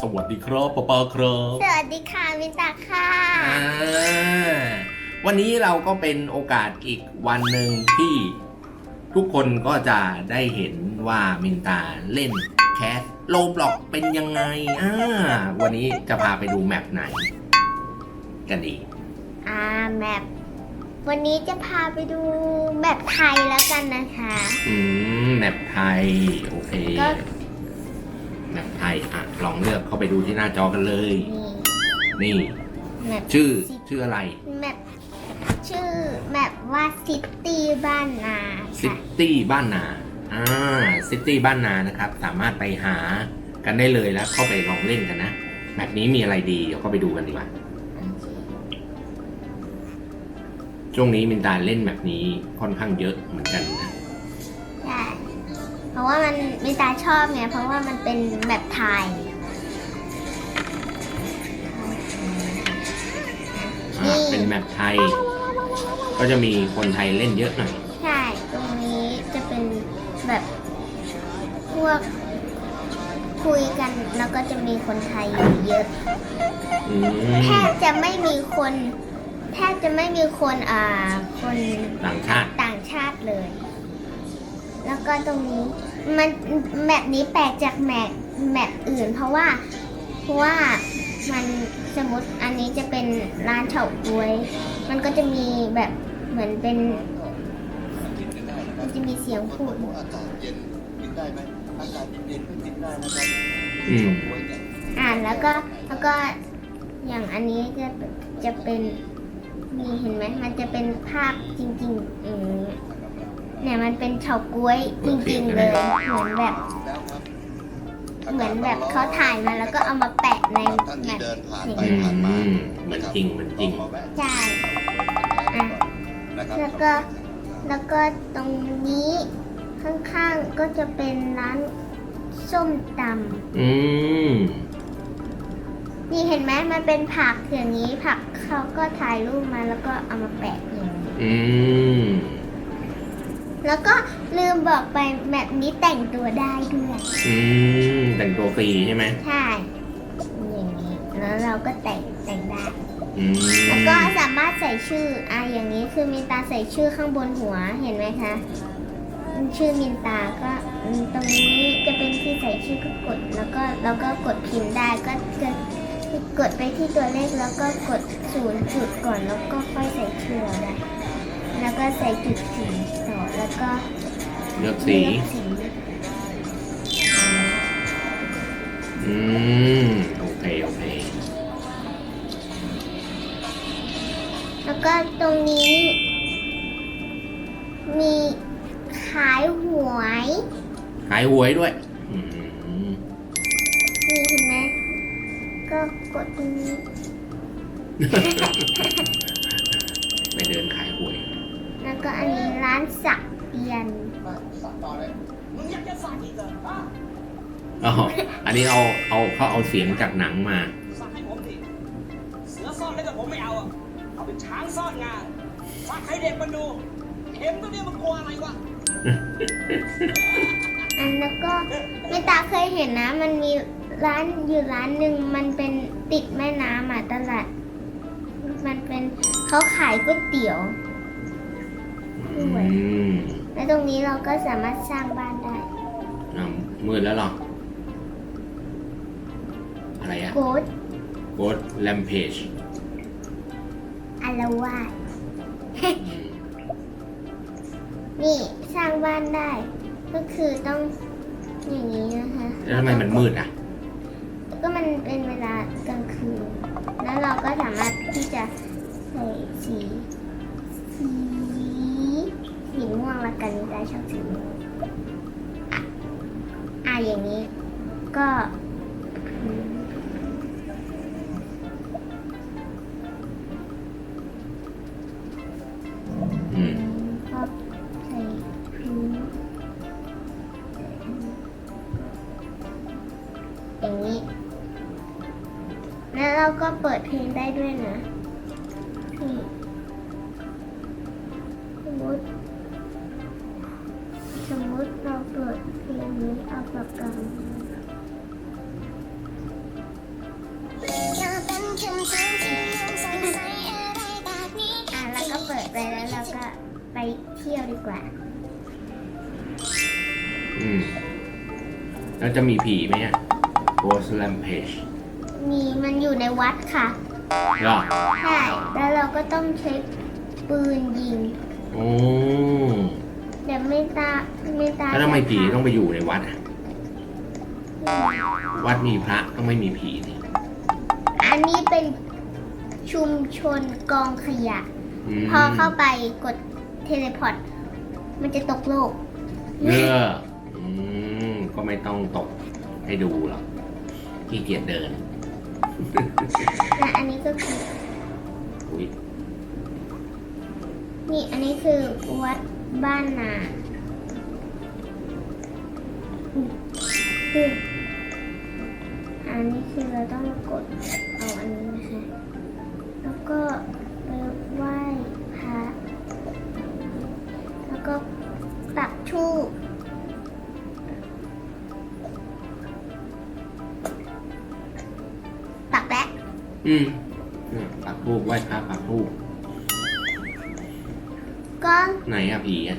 สวัสดีครับป้าป้าครับสวัสดีค่ะมินตาค่ะอ่าวันนี้เราก็เป็นโอกาสอีกวันหนึ่งที่ทุกคนก็จะได้เห็นว่ามินตาเล่นแคสโลบล็อกเป็นยังไงอ่าวันนี้จะพาไปดูแมปไหน กันดีอ่าแมปวันนี้จะพาไปดูแมปไทยแล้วกันนะคะ อืมแมปไทย โอเคก็ แมปไทยอะลองเลือกเข้าไปดูที่หน้าจอกันเลยนี่นี่ แมปชื่อชื่ออะไรแมปชื่อแมปว่าซิตี้บ้านนาซิค่ะตี้บ้านนาอ่าซิตี้บ้านนานะครับ สามารถไปหากันได้เลยแล้วเข้าไปลองเล่นกันนะแบบนี้มีอะไรดีเดี๋ยวก็ไปดูกันดีกว่า ช่วงนี้มินตาเล่นแบบนี้ค่อนข้างเยอะเหมือนกันนะใช่ เพราะว่ามันมินตาชอบไงเพราะว่ามันเป็นแมปไทยอ่าเป็นแมปไทย ก็จะมีคนไทยเล่นเยอะหน่อยใช่ตรงนี้จะเป็นแบบพวกคุยกันแล้วก็จะมีคนไทยอยู่เยอะ อืแทมบจะไม่มีคนแทบจะไม่มีคนอ่าคนต่างชาติ ต่างชาติเลย แล้วก็ตรงนี้ มันแมปนี้แปลกจากแมปแมปอื่น เพราะว่า เพราะว่ามันสมมติอันนี้จะเป็นร้านเฉาก๊วย มันก็จะมีแบบเหมือนเป็น มันจะมีเสียงพูด อากาศเย็นกินได้ไหมอากาศเย็นๆก็กินได้นะครับอืมบ๊วยเนี่ยอ่านแล้วก็แล้วก็อย่างอันนี้จะจะเป็นนี่เห็นไหมมันจะเป็นภาพจริงๆอืม เนี่ยมันเป็นเฉาก๊วยจริงๆเลย เหมือนแบบแล้วครับเหมือนแบบเขาถ่ายมาแล้วก็เอามาแปะในท่านแบที่บเดินผ่านอย่างไปนี้ผ่านมาอืมเหมือนจริงเหมือนจริงมาแวะใช่อะ นะครับแล้วก็ แล้วก็ตรงนี้ข้างๆก็จะเป็นร้านส้มตอืมำนี่เห็นไหมมันเป็นผักอย่างนี้ผักเขาก็ถ่ายรูปมาแล้วก็เอามาแปะอย่างนี้ อืม แล้วก็ลืมบอกไปแบบนี้แต่งตัวได้ด้วยอืมแต่งตัวฟรีใช่ไหมใช่อย่างนี้แล้วเราก็แต่งแต่งได้ อืมแล้วก็สามารถใส่ชื่ออะอย่างนี้คือมินตาใส่ชื่อข้างบนหัวเห็นไหมคะชื่อมินตาก็อืมตรงนี้จะเป็นที่ใส่ชื่อก็กด แล้วก็แล้วก็กดพิมพ์ได้ก็จะกดไปที่ตัวเลขแล้วก็กดศูนย์จุดก่อนแล้วก็ค่อยใส่ชื่อเราได้ แล้วก็ใส่จุดสีต่อ แล้วก็เลือกสีเลือกสี อืม โอเค โอเค แล้วก็ตรงนี้ มีขายหวย ขายหวยด้วย อืมนี่เห็นไหม ก็กดตรงนี้ ไปเดินขายหวย แล้วก็อันนี้ร้านสัก อ๋ออันนี้เอาเอาเขาเอาเสียงจากหนังมาสักให้ผมดิเสือซ่อนแล้วก็ผมไม่เอาอะเอาเป็นช้างซ่อนงานสักให้เด็กมันดูเข็มตัวเนี้ยมันกลัวอะไรวะอันแล้วก็ไม่ตาเคยเห็นนะ มันมีร้านอยู่ร้านหนึ่งมันเป็นติดแม่น้ำอะตลาดมันเป็นเขาขายก๋วยเตี๋ยวอืม และตรงนี้เราก็สามารถสร้างบ้านได้อะมืดแล้วเหรออะไรอะ โกดโกดแลมเพจอารวาสนี่สร้างบ้านได้ ก็คือต้องอย่างนี้นะคะแล้วทำไมมันมืดอะ ก็มันเป็นเวลากลางคืน แล้วเราก็สามารถที่จะใส่สี สีสีม่วงละกันได้ชอบสีม่วงอะอะอย่างนี้ก็ เพลงได้ด้วยนะสมมติสมมติเราเปิดเพลงนี้เอาปากกาแล้วก็เปิดไปแล้วเราก็ไปเที่ยวดีกว่าแล้วจะมีผีไหมเนี่ยโ s สแลมเพจ มีมันอยู่ในวัดค่ะเหรอใช่ แล้วเราก็ต้องใช้ปืนยิง โอ้เดี๋ยวไม่ตาไม่ตาแล้วทำไมผีจะต้องไปอยู่ในวัดอะวัดมีพระต้องไม่มีผีนี่อันนี้เป็นชุมชนกองขยะ มพอเข้าไปกดเทเลพอร์ตมันจะตกโลกเอออืมก็ไม่ต้องตกให้ดูหรอกขี้เกียจเดิน และอันนี้ก็คืออุ้ยนี่อันนี้คือวัดบ้านนาคืออันนี้คือเราต้องกดเอาอันนี้นะคะ แล้วก็ไปไหว้พระแล้วก็ อืมเนี่ยปักทูบไหว้พระปักทูบก็ไหนอะผีอะ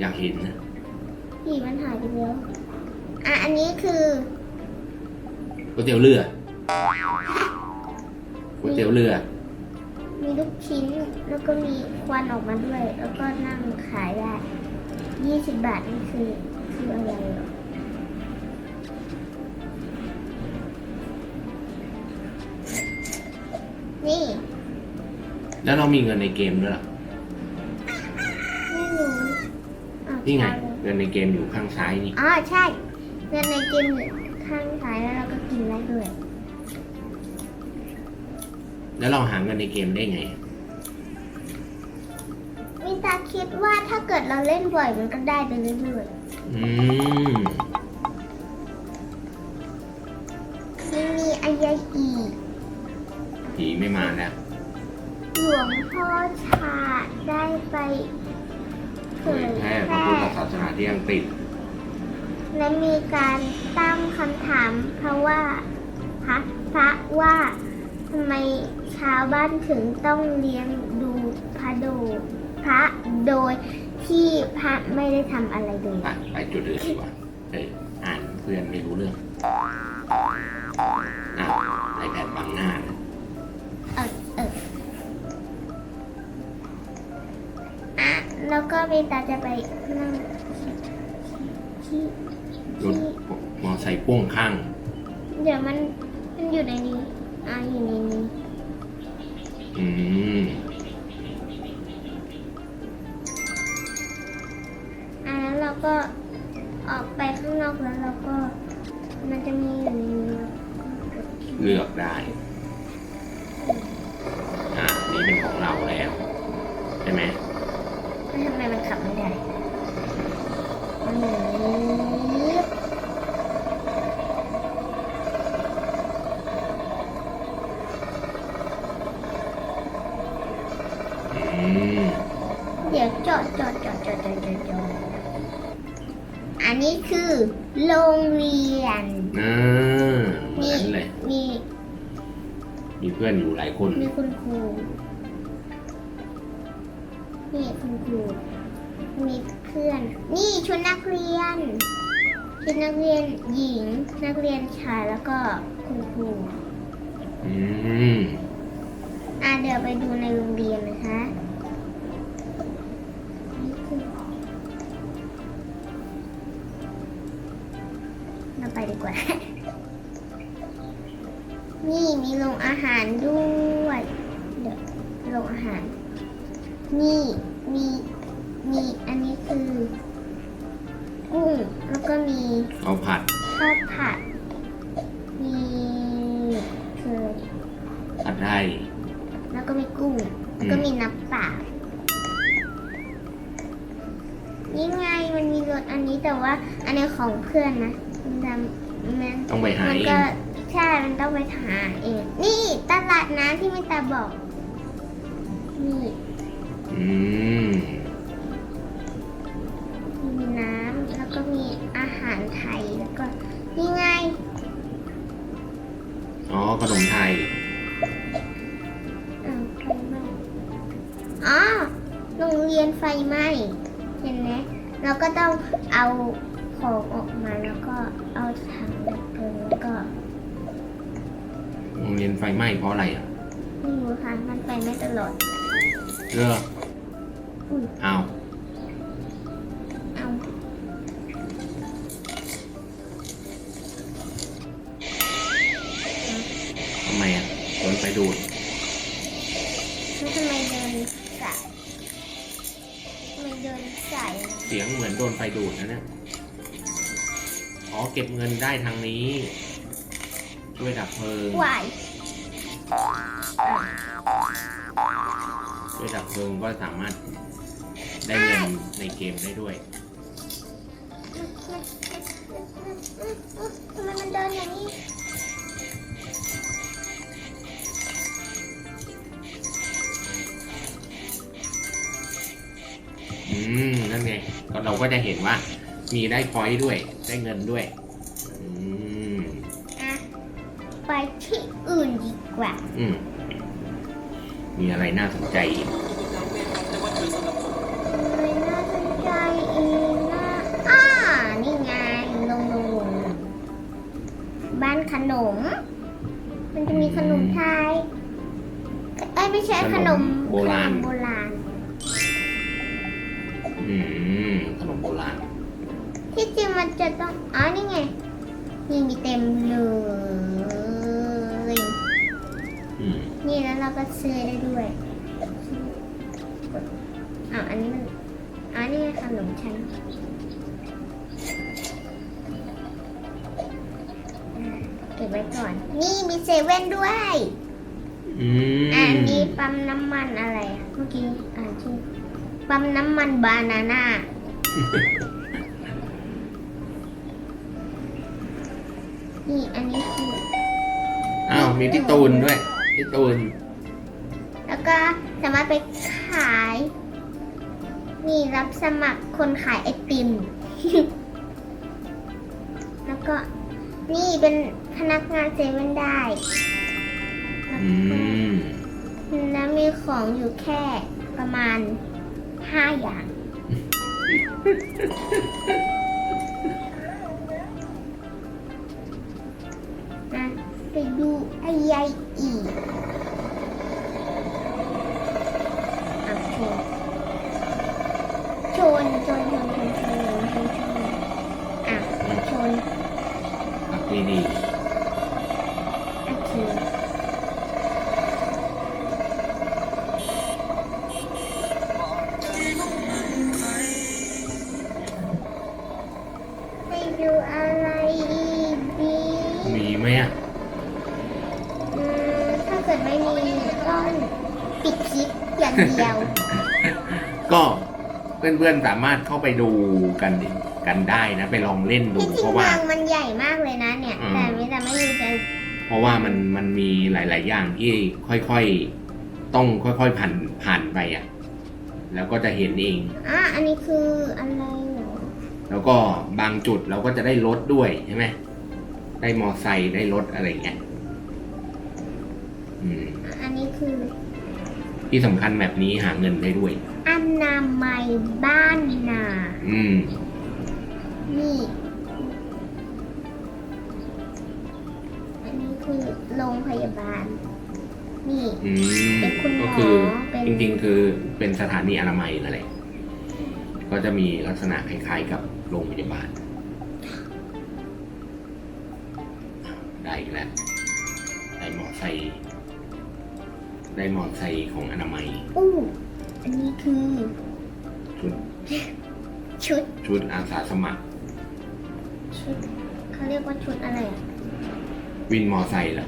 อยากเห็นนะผีมันหายไปแล้วอะอันนี้คือก๋วยเตี๋ยวเรือก๋วยเตี๋ยวเรือ มีลูกชิ้นแล้วก็มีควันออกมาด้วย แล้วก็นั่งขายได้ยี่สิบบาทนี่คือคืออะไรเหรอ นี่แล้วเรามีเงินในเกมด้วยเหรอไม่รู้อ้าวนี่ไงใช่เลยเงินในเกมอยู่ข้างซ้ายนี่ อ๋อใช่เงินในเกมอยู่ข้างซ้ายแล้วเราก็กินได้ด้วยแล้วเราหาเงินในเกมได้ไง มิตาคิดว่าถ้าเกิดเราเล่นบ่อยมันก็ได้ไปเรื่อยอืมๆไม่มีอะไรอีก ผีไม่มาแล้ว หลวงพ่อชาได้ไปเผเผยยแพร่แพพระร่พุทธศาสนาที่อังกฤษและมีการตั้งคำถามเพราะว่าพระพระว่าทำไมชาวบ้านถึงต้องเลี้ยงดูพระโดพระโดยที่พระไม่ได้ทำอะไรเลย ไปไปจุดอื่นดีกว่าเอออ่านเพื่อนไม่รู้เรื่อง แล้วก็เบตาจะไปนั่งที่รถมอไซค์พ่วงข้าง เดี๋ยวมันมันอยู่ในนี้ อ่าอยู่ในนี้ อืม เดี๋ยวจอดจอดจอดจอดจอดจอดจอดอันนี้คือโรงเรียน อ่าเหมือนเลย มีมีเพื่อนอยู่หลายคน มีคุณครูนี่คุณครู มีเพื่อน นี่ชุดนักเรียน ชุดนักเรียนหญิง นักเรียนชายแล้วก็คุณครู อืม อะเดี๋ยวไปดูในโรงเรียนนะคะ ดีกว่า นี่มีโรงอาหารด้วย เดี๋ยวโรงอาหาร นี่มีมีอันนี้คือกุ้งแล้วก็มีเอาผัดข้าวผัด มีคือผัดไทยแล้วก็มีกุ้งแล้วก็มีน้ำเปล่านี่ไงมันมีรถอันนี้แต่ว่า อันนี้ของเพื่อนนะมันทำ มันต้องไปหามันเอก็งใช่ มันต้องไปหาเอง นี่ตลาดน้ำที่มิตาบอก นี่อืม มีน้ำแล้วก็มีอาหารไทยแล้วก็นี่ไงอ๋อ ขนมไทยอ้าวใครบ้างอ๋อโรงเรียนยนไฟไหม้เห็นไหมเราก็ต้องเอา ของออกมาแล้วก็เอาถังดับเพลิงแล้วก็โรงเรียนไฟไหม้เพราะอะไรอะไม่รู้ค่ะมันไปไม่ตลอดเลิกอุ้ยเอาเอาทำไมอะโดนไฟดูดแล้วทำไมเดินสายทำไมเดินสายเสียงเหมือนโดนไฟดูดนะเนี่ย อ๋อเก็บเงินได้ทางนี้ ช่วยดับเพลิง วายช่วยดับเพลิงก็สามารถได้เงินในเกมได้ด้วย ทำไมมันเดินอย่างนี้อืม นั่นไงก็เราก็จะเห็นว่า มีได้พอยต์ด้วย ได้เงินด้วย อืม อะไปที่อื่นดีกว่า อืม มีอะไรน่าสนใจอีกอะไรน่าสนใจอีกนะอ่านี่ไงลงลงลงบ้านขนม มันจะมีขนมไทย เอ้ยไม่ใช่ขนมขนมโบราณ ขนมโบราณ อืม ขนมโบราณ ที่จริงมันจะต้องอ๋อนี่ไงนี่มีเต็มเลยอืมนี่แล้วเราก็ซื้อได้ด้วยอ้าวอันนี้มันอ๋อนี่ไงขนมชั้นอ่าเก็บไว้ก่อน นี่มีเซเว่นด้วยอืมอ่ามีปั๊มน้ำมันอะไรอะเมื่อกี้อ่านชื่อปั๊มน้ำมันบานาน่า นี่อันนี้คืออ้าวมีพี่ตูนด้วยพี่ตูนแล้วก็สามารถไปขายนี่รับสมัครคนขายไอติม แล้วก็นี่เป็นพนักงานเซเว่นได้ อืมแล้วมีของอยู่แค่ประมาณห้าอย่าง เพื่อนๆ สามารถเข้าไปดูกันกันได้นะ ไปลองเล่นดู ที่จริเพงราะเมืว่าองมันใหญ่มากเลยนะเนี่ย อืม แต่ไม่แต่ไม่รู้จะเพราะว่ามันมันมีหลาย ๆ อย่างที่ค่อยๆ ต้องค่อยๆ ผ่านผ่านไปอะ แล้วก็จะเห็นเอง อะอันนี้คืออะไรเหรอแล้วก็บางจุดเราก็จะได้รถด้วยใช่ไหม ได้มอไซค์ได้รถอะไรเงี้ย อืมอะอันนี้คือ ที่สำคัญแบบนี้หาเงินได้ด้วย อนามัยบ้านนา อืม นี่ อันนี้คือโรงพยาบาล นี่ อืม เป็นคุณหมอก็คือเป็นจริงๆ คือเป็นสถานีอนามัยนั่นแหละ ก็จะมีลักษณะคล้ายๆกับโรงพยาบาลได้อีกแล้วได้มอไซค์ ได้มอไซค์ของอนามัย อู้อันนี้คือ ชุดชุด ชุดอาสาสมัคร ชุดเขาเรียกว่าชุดอะไรอะวินมอไซค์เหรอ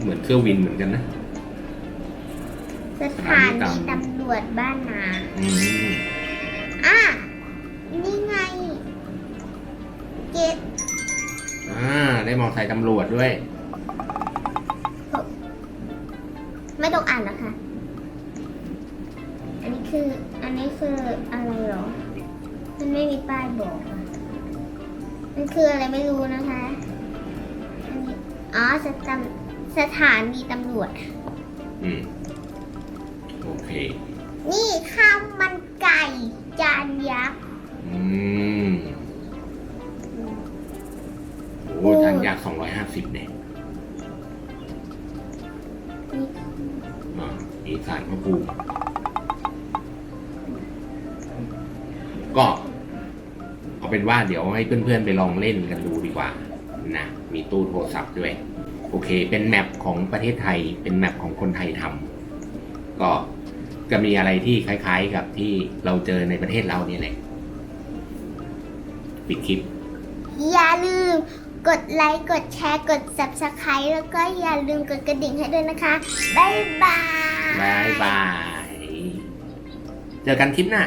เหมือนเครื่องวินเหมือนกันนะ สถานีตำรวจบ้านนาอืมอะนี่ไง เกตอ่าได้มอไซค์ตำรวจด้วย ไม่ต้องอ่านแล้วค่ะ อันนี้คือ อันนี้คืออะไรหรอ มันไม่มีป้ายบอกอะมันคืออะไรไม่รู้นะคะ อันนี้ อ๋อสถานสถานีตำรวจ อืม โอเค นี่ข้าวมันไก่จานยักษ์ อืม โอ้ทานยากสองร้อยห้าสิบเนี่ย อ่าอีสานพระภูมิก็เอาเป็นว่าเดี๋ยวให้เพื่อนๆไปลองเล่นกันดูดีกว่านะมีตู้โทรศัพท์ด้วย โอเค เป็นแมปของประเทศไทย เป็นแมปของคนไทยทำก็จะมีอะไรที่คล้าย ๆ กับที่เราเจอในประเทศเราเนี่ยแหละปิดคลิป อย่าลืมกดไลค์ กดแชร์ กด subscribe แล้วก็อย่าลืมกดกระดิ่งให้ด้วยนะคะ บ๊ายบาย บายบาย เจอกันคลิปหน้า